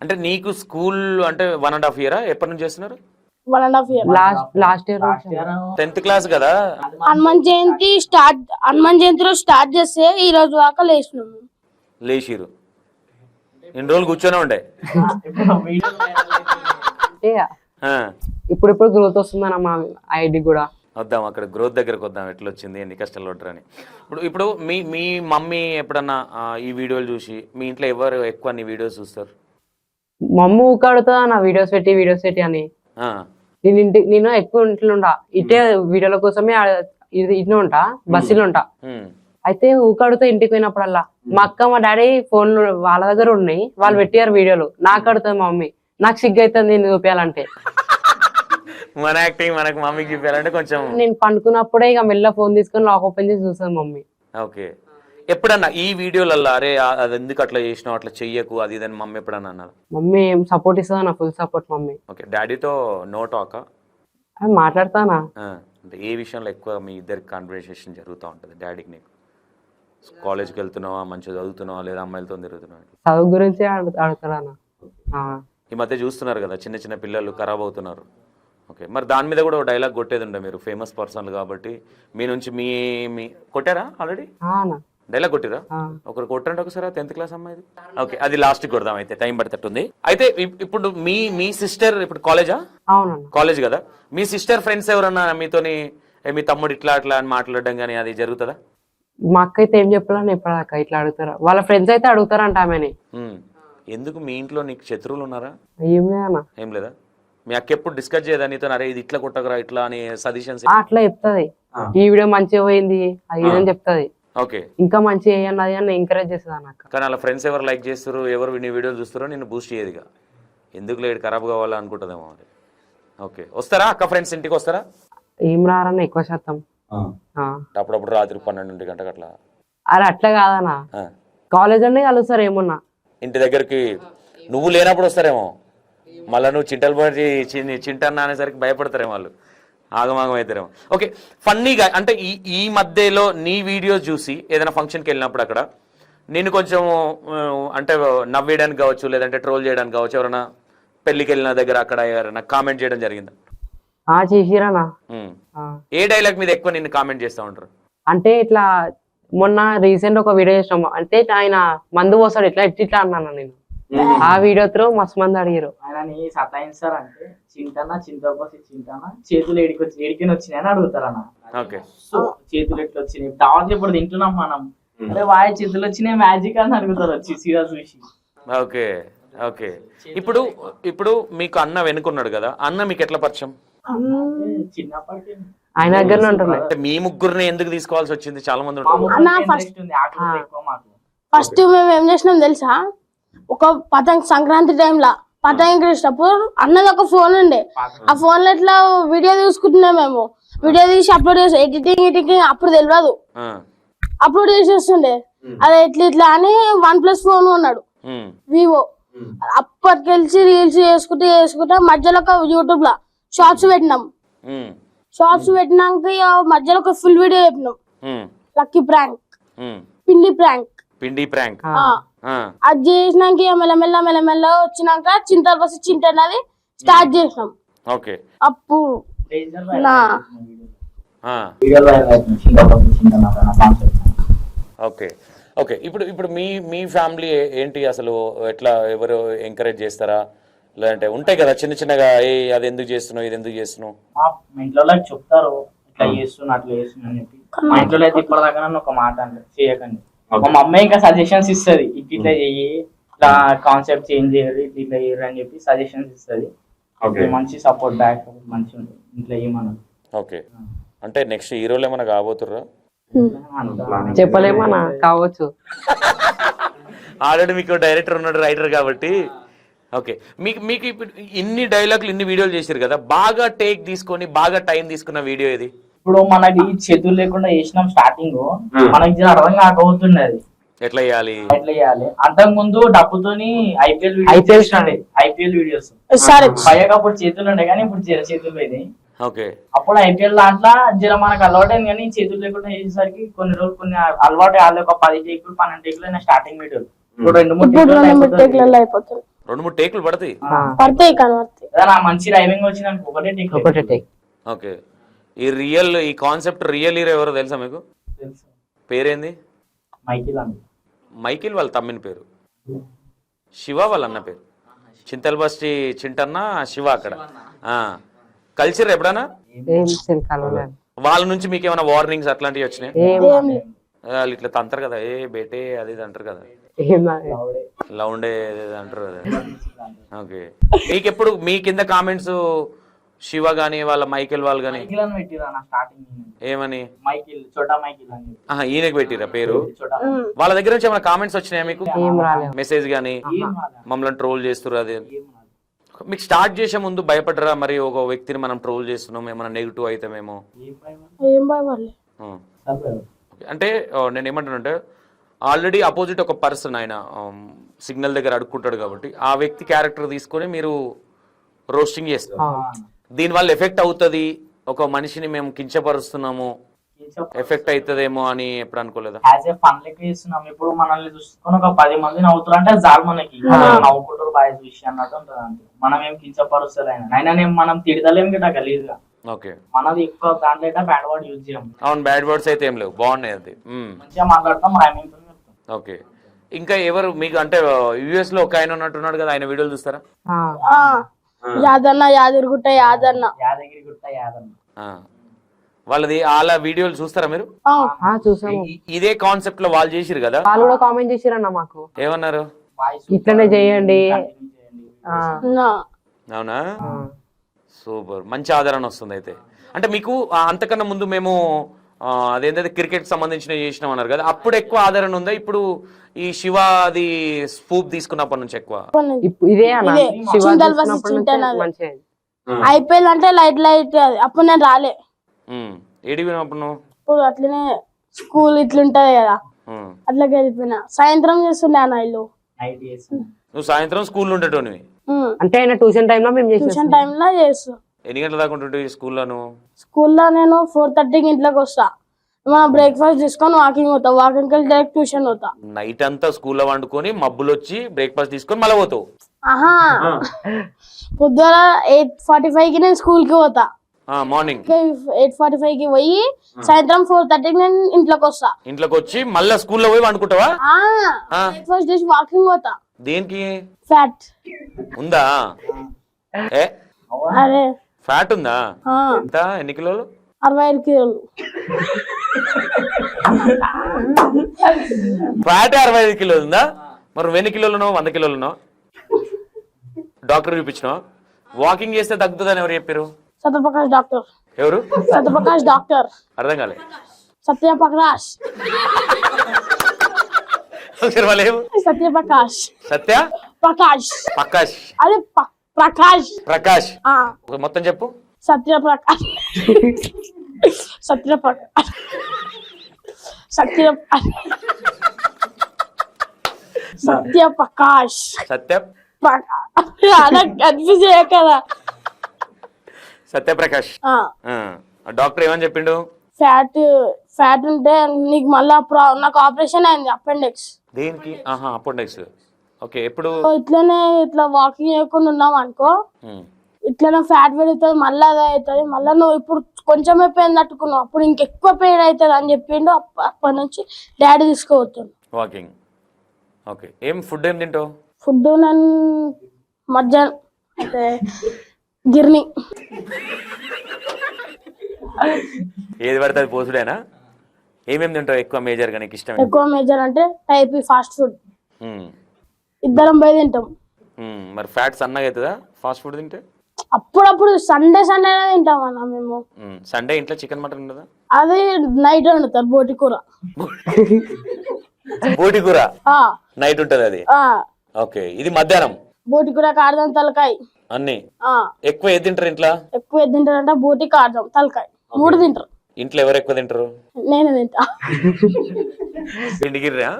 అంటే నీకు స్కూల్ అంటే వన్ అండ్ హాఫ్ ఇయరా ఎప్పటి నుంచి చేస్తున్నారు? One and half year last last year tenth class కదా? హనుమాన్ జయంతి స్టార్ట్ హనుమాన్ జయంతి రోజు స్టార్ట్ చేస్తే ఈ రోజు దాకా లేచినాము లేచిరు ఇన్ని రోజులు కూర్చొనే ఉండే. ఇప్పుడు వీడియో అంటే ఆ, ఇప్పుడు ఇప్పుడు గ్రోత్ వస్తుందన్న మా ఐడి కూడా. వద్దాం అక్కడ గ్రోత్ దగ్గరకు వద్దాం ఎట్లా వచ్చింది ఎన్ని కష్టాలు పడ్డరని ఇప్పుడు ఇప్పుడు మీ మీ మమ్మీ ఎప్పుడన్నా ఈ వీడియోలు చూసి మీ ఇంట్లో ఎవరు ఎక్కువ నీ వీడియోస్ చూస్తారు? మా అమ్మ ఊకాడుతుందా నా వీడియోస్ పెట్టి వీడియోస్ పెట్టి అని. నేను ఇంటి నేను ఎక్కువ ఇంట్లో ఉంటా. ఇటే వీడియోల కోసమే ఇట్నే ఉంటా బస్సులో ఉంటా. అయితే ఊకాడుతో ఇంటికి పోయినప్పుడల్లా మా అక్క మా డాడీ ఫోన్లు వాళ్ళ దగ్గర ఉన్నాయి. వాళ్ళు పెట్టారు వీడియోలు. నాకు అడుగుతుంది మా మమ్మీ నాకు సిగ్గు అవుతుంది నేను చూపించాలంటే మన యాక్టింగ్ మనకు మమ్మీకి చూపించాలంటే కొంచెం నేను పండుకున్నప్పుడే ఇక మెల్ల ఫోన్ తీసుకొని లాక్ ఓపెన్ చేసి చూస్తుంది మమ్మీ. ఓకే. ఎప్పుడన్నా ఈ వీడియోలల్లో అరే అది ఎందుకు అట్లా చేసినావు? అట్లా చెయ్యకు అది ఇదని మమ్మీ ఎప్పుడన్నా అన్నదా మమ్మీ ఏం సపోర్ట్ ఇస్తుందా? నా ఫుల్ సపోర్ట్ మమ్మీ. ఓకే డాడీతో నో టాక్ మాట్లాడతానా? అంటే ఏ విషయంలో ఎక్కువ మీ ఇద్దరికి కాన్వర్సేషన్ జరుగుతూ ఉంటుంది? డాడీకి నీకు? కాలేజ్కి వెళ్తున్నావా? మంచిగా చదువుతున్నావా? లేదా అమ్మాయిలతో తిరుగుతున్నావా? చదువు గురించి అడుగుతాడన్నా. ఈ మధ్య చూస్తున్నారు కదా చిన్న చిన్న పిల్లలు ఖరాబ్ అవుతున్నారు. ఓకే మరి దాని మీద కూడా డైలాగ్ కొట్టేది ఉండే మీరు? ఫేమస్ పర్సన్లు కాబట్టి మీ నుంచి మీ మీ కొట్టారా ఆల్రెడీ డైలాగ్ కొట్టిరా ఒకరు కొట్టండి ఒకసారి టెన్త్ క్లాస్ అమ్మాయిది? ఓకే అది లాస్ట్ కొడదాం అయితే టైం పడుతుంది అయితే ఇప్- ఇప్పుడు మీ మీ సిస్టర్ ఇప్పుడు కాలేజా కాలేజ్ కదా? మీ సిస్టర్ ఫ్రెండ్స్ ఎవరన్నా మీతోని "ఏ, మీ తమ్ముడు ఇట్లా అట్లా అని మాట్లాడడం కానీ అది జరుగుతుందా? మా అక్క అయితే ఏం చెప్పాలని ఎప్పటిదాకా ఇట్లా అడుగుతారా? వాళ్ళ ఫ్రెండ్స్ అయితే అడుగుతారంట ఆమెని. ఎందుకు మీ ఇంట్లో నీకు శత్రువులు ఉన్నారా? ఏం లేదన్న. ఏం లేదా? మీ అక్క ఎప్పుడు డిస్కస్ చేయదా నీతో అరే ఇది ఇట్లా కొట్టకరా ఇట్లా అని సజెషన్స్ అట్లా చెప్తుంది. ఈ వీడియో మంచిగా పోయింది అది ఇదని చెప్తుంది. ఓకే. ఇంకా మంచిగా వేయండి అది అని ఎంకరేజ్ చేస్తుంది అన్న అక్క. కానీ అలా ఫ్రెండ్స్ ఎవరు లైక్ చేస్తారు ఎవరు నీ వీడియోలు చూస్తారో నేను బూస్ట్ చేయదుగా ఎందుకు లేడు ఖరాబ్ కావాలా అనుకుంటుందేమో మరి. ఓకే. వస్తారా అక్క ఫ్రెండ్స్ ఇంటికి వస్తారా? ఏం రారన్న ఎక్కువ శాతం. ఆ. అప్పుడప్పుడు రాత్రి పన్నెండు గంటలకు అట్లా. అరే అట్లా కాదన్న. ఆ. కాలేజ్ అన్నీ కలుస్తారు ఏమన్నా. ఇంటి దగ్గరికి నువ్వు లేనప్పుడు వస్తారేమో. మళ్ళీ నువ్వు చింటలు పడి చింటన్న అనేసరికి భయపడతారేమో వాళ్ళు. ఆగమాగం అవుతారేమో ఓకే ఫన్నీగా అంటే ఈ ఈ మధ్యలో నీ వీడియోస్ చూసి ఏదైనా ఫంక్షన్కి వెళ్ళినప్పుడు అక్కడ నేను కొంచెం అంటే నవ్వేయడానికి కావచ్చు లేదంటే ట్రోల్ చేయడానికి కావచ్చు ఎవరైనా పెళ్ళికి వెళ్ళిన దగ్గర అక్కడ ఎవరైనా కామెంట్ చేయడం జరిగిందా. ఏ డైలాగ్ మీద ఎక్కువ నిన్ను కామెంట్ చేస్తూ ఉంటారు? అంటే ఇట్లా మొన్న రీసెంట్ ఒక వీడియో చేసినాం అంటే ఆయన మందు ఇట్లా ఇట్లా ఇట్లా అన్నాను నేను. ఆ వీడియో త్రూ మస్తు మంది అడిగారు ఆయనని సతాయిస్తారంటే చింటనా చింతపోసి చింటనా చేతులు ఏడికి వచ్చి ఏడికని వచ్చినాయని అడుగుతారన్న. ఓకే. సో చేతులు ఎట్లా వచ్చినాయి? దావత్ ఇప్పుడు తింటున్నాం మనం. అరే వాయి చేతులు వచ్చినాయి మ్యాజిక్ అని అడుగుతారు వచ్చి సీరియస్ చూసి ఓకే ఓకే. ఇప్పుడు ఇప్పుడు మీకు అన్న వెనుకున్నాడు కదా అన్న మీకు ఎట్లా పరిచయం? అంటే చిన్నప్పటికి. ఆయన దగ్గరనే ఉంటున్నాయి అంటే మీ ముగ్గురిని ఎందుకు తీసుకోవాల్సి వచ్చింది? చాలా మంది ఫస్ట్ మేము ఏం చేసినాం తెలుసా? ఒక పతంగ్ సంక్రాంతి టైంలో పతంగ్ ఎగిరేసినప్పుడు అన్నది ఒక ఫోన్ ఉండే. ఆ ఫోన్లో ఇట్లా వీడియో తీసుకుంటున్నాం మేము? వీడియో తీసి అప్లోడ్ చేసి ఎడిటింగ్ ఎడిటింగ్ అప్పుడు తెలియదు అప్లోడ్ చేసేస్తుండే అదే ఇట్లా ఇట్లా అని వన్ ప్లస్ ఫోన్ ఉన్నాడు వివో అప్పటికెళ్ళి రీల్స్ చేసుకుంటూ చేసుకుంటా మధ్యలో ఒక యూట్యూబ్లో షార్ట్స్ పెట్టినాం. షార్ట్స్ పెట్టినాక మధ్యలో ఒక ఫుల్ వీడియో చెప్పినాం. Lucky prank. పిండి ప్రాంక్ పిండి ప్రాంక్ అది చేసినాక ఇక మెల్లమెల్ల మెల్లమెల్ల వచ్చినాక చింత బస్సు చింత అన్నది స్టార్ట్ చేసినాం. ఓకే. అప్పుడు నా. ఓకే. ఓకే. ఇప్పుడు ఇప్పుడు మీ మీ ఫ్యామిలీ ఏంటి అసలు? ఎట్లా ఎవరు ఎంకరేజ్ చేస్తారా? లేదంటే ఉంటాయి కదా చిన్న చిన్నగా ఏ అది ఎందుకు చేస్తున్నావు? ఇది ఎందుకు చేస్తున్నావు? మా ఇంట్లో చెప్తారు. ఇట్లా చేస్తున్నా అట్లా చేస్తున్నా అని చెప్పి. మా ఇంట్లో అయితే ఇప్పటిదాకా ఒక మాట అంటే చేయకండి. మా మమ్మీ ఇంకా సజెషన్స్ ఇస్తుంది. ఇట్లా చెయ్యి ఇట్లా కాన్సెప్ట్ చేంజ్ చేయరు ఇట్లా చేయరు అని చెప్పి సజెషన్స్ ఇస్తుంది. మంచి సపోర్ట్ బ్యాక్ మంచి ఉంటుంది ఇంట్లో ఏమన్నది ఓకే. అంటే నెక్స్ట్ హీరోలు ఏమైనా కాబోతుర్రా? చెప్పలేమన్నా కావచ్చు. ఆల్రెడీ మీకు డైరెక్టర్ ఉన్నాడు రైటర్ కాబట్టి. ఓకే. మీకు మీకు ఇప్పుడు ఇన్ని డైలాగులు ఇన్ని వీడియోలు చేశారు కదా బాగా టేక్ తీసుకొని బాగా టైం తీసుకున్న వీడియో ఇది ఇప్పుడు మనకి చేతులు లేకుండా చేసినాం స్టార్టింగ్ మనకి జర అర్థం కాకపోతుండే అది ఎట్లా చేయాలి? ఎట్లా చేయాలి? అంతకు ముందు డబ్బుతోని ఐపీఎల్ వీడియోస్ ఐపీఎల్ వీడియోస్ సరే. పైగా అప్పుడు చేతులు ఉండే కానీ ఇప్పుడు జర చేతులు పోయినాయి. ఓకే. అప్పుడు ఐపీఎల్ దాంట్లో జర మనకు అలవాటైంది కానీ చేతులు లేకుండా చేసేసరికి కొన్ని రోజులు కొన్ని అలవాటు కాలేదు. ఒక పది టేకులు పన్నెండు టేకులు అయినా స్టార్టింగ్ వీడియోలు ఇప్పుడు రెండు మూడు రెండు అయిపోతుంది. రెండు మూడు టేకులు పడతాయి? పడతాయి కానీ మంచి డ్రైవింగ్ వచ్చిన ఒకటే టిక్. ఒకటే టేక్. ఓకే. ఈ రియల్ ఈ కాన్సెప్ట్ రియల్ హీరో ఎవరో తెలుసా మీకు? పేరేంది? మైకిల్ వాళ్ళ తమ్మిన పేరు. శివ వాళ్ళ అన్న పేరు. చింతల్ బస్టి చింటన్న శివ అక్కడ. ఆ. కలిసిర్రు ఎప్పుడన్నా? వాళ్ళ నుంచి మీకు ఏమైనా వార్నింగ్స్ అట్లాంటివి వచ్చినాయి? వాళ్ళు ఇట్లా తంతారు కదా ఏ బేటే అది ఇది అంటారు కదా. లౌండే. అంటారు కదా. ఓకే. మీకు ఎప్పుడు మీ కింద కామెంట్స్ శివ గాని వాళ్ళ మైకేల్ వాళ్ళు గాని? ఏమని? మైకిల్ చోటా మైకిల్ అని చెప్పి. ఆహా, ఈయనకి పెట్టిరా పేరు? వాళ్ళ దగ్గర నుంచి ఏమైనా కామెంట్స్ వచ్చినాయా మీకు? మెసేజ్ గానీ. మమ్మల్ని ట్రోల్ చేస్తున్నారు అది. మీకు స్టార్ట్ చేసే ముందు భయపడరా మరి ఒక వ్యక్తిని మనం ట్రోల్ చేస్తున్నాం ఏమైనా నెగిటివ్ అయితే మేము. అంటే? నేను ఏమంటానంటే ఆల్రెడీ అపోజిట్ ఒక పర్సన్ ఆయన సిగ్నల్ దగ్గర అడుక్కుంటాడు కాబట్టి ఆ వ్యక్తి క్యారెక్టర్ తీసుకొని మీరు రోస్టింగ్ చేస్తారు. దీనివల్ల ఎఫెక్ట్ అవుతుంది? ఒక మనిషిని మేము కించపరుస్తున్నాము. ఎఫెక్ట్ అవుతుందేమో అని ఎప్పుడు అనుకోలేదా? యాజ్ ఏ ఫన్ లెక్క చేస్తున్నాం. ఇప్పుడు మనల్ని చూసుకొని ఒక పది మంది నవ్వుతారు అంటే చాలు మనకి. నవ్వుకుంటారు బాయ్ చూసి అన్నట్టు ఉంటుంది అంతే. మనం ఏం కించపరుస్తారు ఆయన. అయినా నేను మనం తిడతలేం గిట్ట గలీజ్గా. ఓకే. మనది ఎక్కువ దాంట్లో అయితే బ్యాడ్ వర్డ్ యూజ్ చేయం అవును బ్యాడ్ వర్డ్స్ అయితే ఏం లేవు. బాగున్నాయి అది. మంచిగా మాట్లాడతాం రైమింగ్ ఓకే. ఇంకా ఎవరు మీకు అంటే యుఎస్లో ఒక ఆయన ఉన్నట్టున్నాడు కదా ఆయన వీడియోలు చూస్తారా? ఆ, ఆ, యాదన్న యాదగిరిగుట్ట యాదన్న. యాదగిరి గుట్ట యాదన్న. వాళ్ళది వాళ్ళ వీడియోలు చూస్తారా మీరు? చూసాము. ఇదే కాన్సెప్ట్లో వాళ్ళు చేసిరు కదా? వాళ్ళు కూడా కామెంట్ చేసిరన్న మాకు. ఏమన్నారు? ఇట్లనే చేయండి. అవునా. సూపర్. మంచి ఆదరణ వస్తుంది అయితే. అంటే మీకు అంతకన్నా ముందు మేము అదేంటంటే క్రికెట్ సంబంధించిన చేసినాం అన్నారు కదా. అప్పుడు ఎక్కువ ఆదరణ ఉందా? ఇప్పుడు ఈ శివ అది స్పూప్ తీసుకున్నప్పటి నుంచి ఎక్కువ? ఇదే. ఐపీఎల్ అంటే లైట్ లైట్ అది. అప్పుడు నేను రాలే. నువ్వు? ఇప్పుడు అట్లనే స్కూల్ ఇట్లుంటది కదా. అట్లా వెళ్ళిపోయినా. సాయంత్రం చేస్తుండే అన్న ఇల్లు. నువ్వు సాయంత్రం స్కూల్లో ఉండేటోనివి? అంటే ట్యూషన్ టైంలో మేము ట్యూషన్ టైంలో చేస్తూ. ఎన్ని గంటల దాకా ఉంటుంటే స్కూల్లో నువ్వు స్కూల్లో నేను ఫోర్ థర్టీకి ఇంట్లోకి వస్తా. మనం బ్రేక్ఫాస్ట్ తీసుకొని వాకింగ్ పోతా. వాకింగ్ వెళ్ళి డైరెక్ట్ ట్యూషన్ పోతా. నైట్ అంతా స్కూల్లో వండుకొని మబ్బులు వచ్చి బ్రేక్ఫాస్ట్ తీసుకొని మళ్ళీ పోతావు? ఆహా. పొద్దున ఎయిట్ ఫార్టీ ఫైవ్కి నేను స్కూల్కి పోతా మార్నింగ్ ఎయిట్ ఫార్టీ ఫైవ్కి పోయి సాయంత్రం ఫోర్ థర్టీకి నేను ఇంట్లోకి వస్తా. ఇంట్లోకి వచ్చి మళ్ళీ స్కూల్లో పోయి వండుకుంటావా? ఆ. బ్రేక్ఫాస్ట్ చేసి వాకింగ్ పోతా. దేనికి? ఫ్యాట్ ఉందా? ఏ? అరే. ఫ్యాట్ ఉందా? ఎంత? ఎన్ని కిలోలు? అరవై ఐదు కిలోలు. ఫ్యాట్ అరవై ఐదు కిలోలు ఉందా? మరి ఎన్ని కిలోలు ఉన్నావు? వంద కిలోలు ఉన్నావు? డాక్టర్ చూపించినావు? వాకింగ్ చేస్తే తగ్గుతుందని ఎవరు చెప్పారు సత్యప్రకాష్ డాక్టర్. ఎవరు? సత్యప్రకాష్ డాక్టర్. అర్థం కాలే. సత్యప్రకాష్. సత్యప్రకాష్. సత్య? ప్రకాష్. ప్రకాష్. అదే ప- ప్రకాష్. ప్రకాష్. మొత్తం చెప్పు. సత్యప్రకాష్. సత్యప్రకాష్. సత్యప్రకాష్. సత్యప్రకాష్. సత్య. ప్రకాష్. అలా కన్ఫ్యూజ్ అయ్యా కదా. సత్యప్రకాష్. డాక్టర్ ఏమని చెప్పిండు? ఫ్యాట్ ఫ్యాట్ ఉంటే నీకు మళ్ళా నాకు ఆపరేషన్ అయింది అపెండిక్స్. దేనికి? ఆహా అపోండెక్స్. ఓకే ఎప్పుడు? ఇట్లనే ఇట్లా వాకింగ్ చేయకుండా ఉన్నాం అనుకో. ఇట్లనే ఫ్యాట్ పెరుగుతుంది మళ్ళీ అదే అవుతుంది మళ్ళీ నువ్వు ఇప్పుడు కొంచెమే పెయిన్ తట్టుకున్నావు అప్పుడు ఇంకెక్కువ పెయిన్ అవుతుంది అని చెప్పిండు అప్ప- అప్పటి నుంచి డాడీ తీసుకోవచ్చాను వాకింగ్ ఓకే ఏం ఫుడ్ ఏం తింటావు? ఫుడ్ నేను మధ్యాహ్నం అయితే గిర్ని. ఏది పడితే అది పోసుడేనా? ఏమేమి తింటావు ఎక్కువ మేజర్గా నీకు ఇష్టం ఎక్కువ మేజర్ అంటే టైప్ ఫాస్ట్ ఫుడ్. ఇద్దరం పోయి తింటాం. మరి ఫ్యాట్ సన్నగా అవుతుందా? ఫాస్ట్ ఫుడ్ తింటే? అప్పుడప్పుడు సండే సండే తింటాం అన్న మేము. సండే ఇంట్లో చికెన్ మటన్ ఉండదా? అది నైట్ వండుతారు బోటి కూర. బోటి కూర? ఆ, నైట్ ఉంటుంది అది? ఆ, ఓకే. ఇది మధ్యాహ్నం? బోటి కూర కాడదాం తలకాయ. అన్ని? ఆ, ఎక్కువ ఏది తింటారు ఇంట్లో? ఎక్కువ ఏది తింటారంటే బోటి కాడదాం తలకాయ. మూడు తింటారు. ఇంట్లో ఎవరు ఎక్కువ తింటారు? నేను తింటా. పిండిగిర్రా